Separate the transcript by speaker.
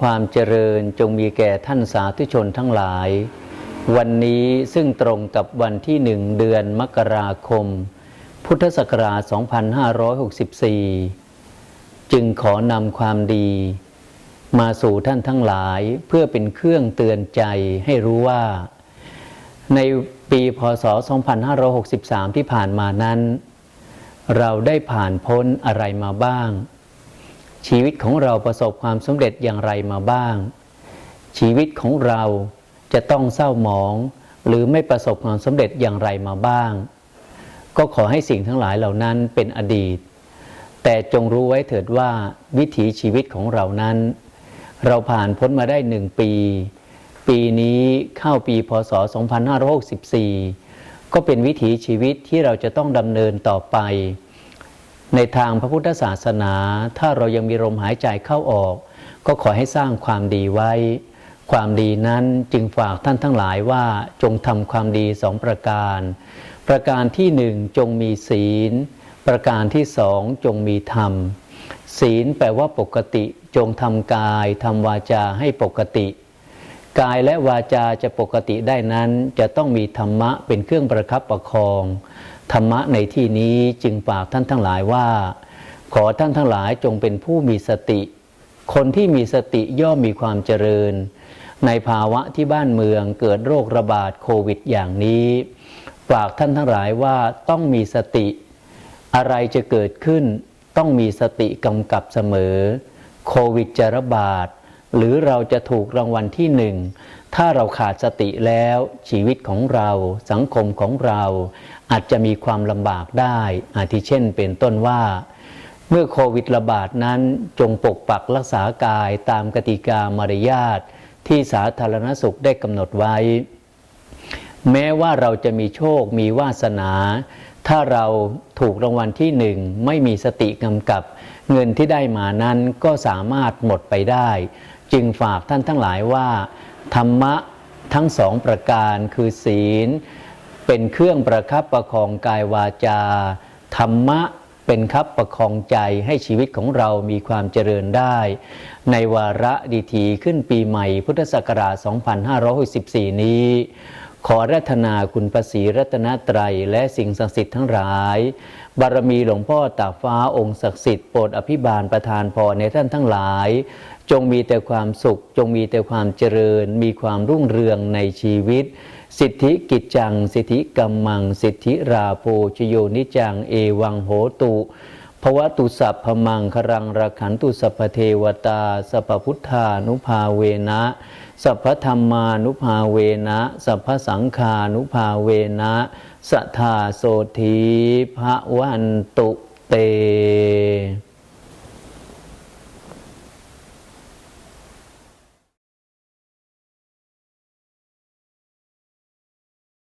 Speaker 1: ความเจริญจงมีแก่ท่านสาธุชนทั้งหลาย วันนี้ซึ่งตรงกับวันที่หนึ่งเดือนมกราคม พุทธศักราช 2564 จึงขอนำความดี มาสู่ท่านทั้งหลายเพื่อเป็นเครื่องเตือนใจให้รู้ว่า ในปีพศ 2563 ที่ผ่านมานั้น เราได้ผ่านพ้นอะไรมาบ้าง ชีวิตของเราประสบความสำเร็จอย่างไรมาบ้าง ชีวิตของเราจะต้องเศร้าหมอง หรือไม่ประสบความสำเร็จอย่างไรมาบ้าง ก็ขอให้สิ่งทั้งหลายเหล่านั้นเป็นอดีต แต่จงรู้ไว้เถิดว่าวิถีชีวิตของเรานั้น เราผ่านพ้นมาได้หนึ่งปี ปีนี้เข้าปีพศ 2564 ก็เป็นวิถีชีวิตที่เราจะต้องดำเนินต่อไป ในทางพระพุทธศาสนา ถ้าเรายังมีลมหายใจเข้าออก ก็ขอให้สร้างความดีไว้ ความดีนั้นจึงฝากท่านทั้งหลายว่าจงทำความดีสองประการ ประการที่หนึ่งจงมีศีล ประการที่สองจงมีธรรม ศีลแปลว่าปกติ จงทำกายทำวาจาให้ปกติ กายและวาจาจะปกติได้นั้นจะต้องมีธรรมะเป็นเครื่องประคับประคอง ธรรมะในที่นี้จึงฝากท่านทั้งหลายว่า ขอท่านทั้งหลายจงเป็นผู้มีสติ คนที่มีสติย่อมมีความเจริญ ในภาวะที่บ้านเมืองเกิดโรคระบาดโควิดอย่างนี้ ฝากท่านทั้งหลายว่าต้องมีสติ อะไรจะเกิดขึ้นต้องมีสติกำกับเสมอ โควิดจะระบาด หรือเราจะถูกรางวัลที่หนึ่งถ้าเราขาดสติแล้วชีวิตของเราสังคมของเราอาจจะมีความลำบากได้ อาทิเช่นเป็นต้นว่า เมื่อโควิดระบาดนั้นจงปกปักรักษากายตามกติกามารยาทที่สาธารณสุขได้กำหนดไว้ แม้ว่าเราจะมีโชคมีวาสนา ถ้าเราถูกรางวัลที่หนึ่งไม่มีสติกำกับ เงินที่ได้มานั้นก็สามารถหมดไปได้ จึงฝากท่านทั้งหลายว่า ธรรมะทั้งสองประการคือศีล เป็นเครื่องประคับประคองกายวาจา ธรรมะเป็นคับประคองใจให้ชีวิตของเรามีความเจริญได้ ในวาระดีทีขึ้นปีใหม่พุทธศักราช 2564 นี้ ขอรัตนาคุณพระศรีรัตนตรัย และสิ่งศักดิ์สิทธิ์ทั้งหลาย บารมีหลวงพ่อตาฟ้าองค์ศักดิ์สิทธิ์โปรดอภิบาลประทานพรในท่านทั้งหลาย จงมีแต่ความสุข จงมีแต่ความเจริญ มีความรุ่งเรืองในชีวิต สิทธิกิจจัง สิทธิกัมมัง สิทธิราโภชโยนิจัง เอวังโหตุภวตุสัพพมังครังราขันตุสัพเทวตา สัพพุทธานุภาเวนะ สัพพธรรมานุภาเวนะ สัพพสังคานุภาเวนะสัทธาโสธีพระวันตุเต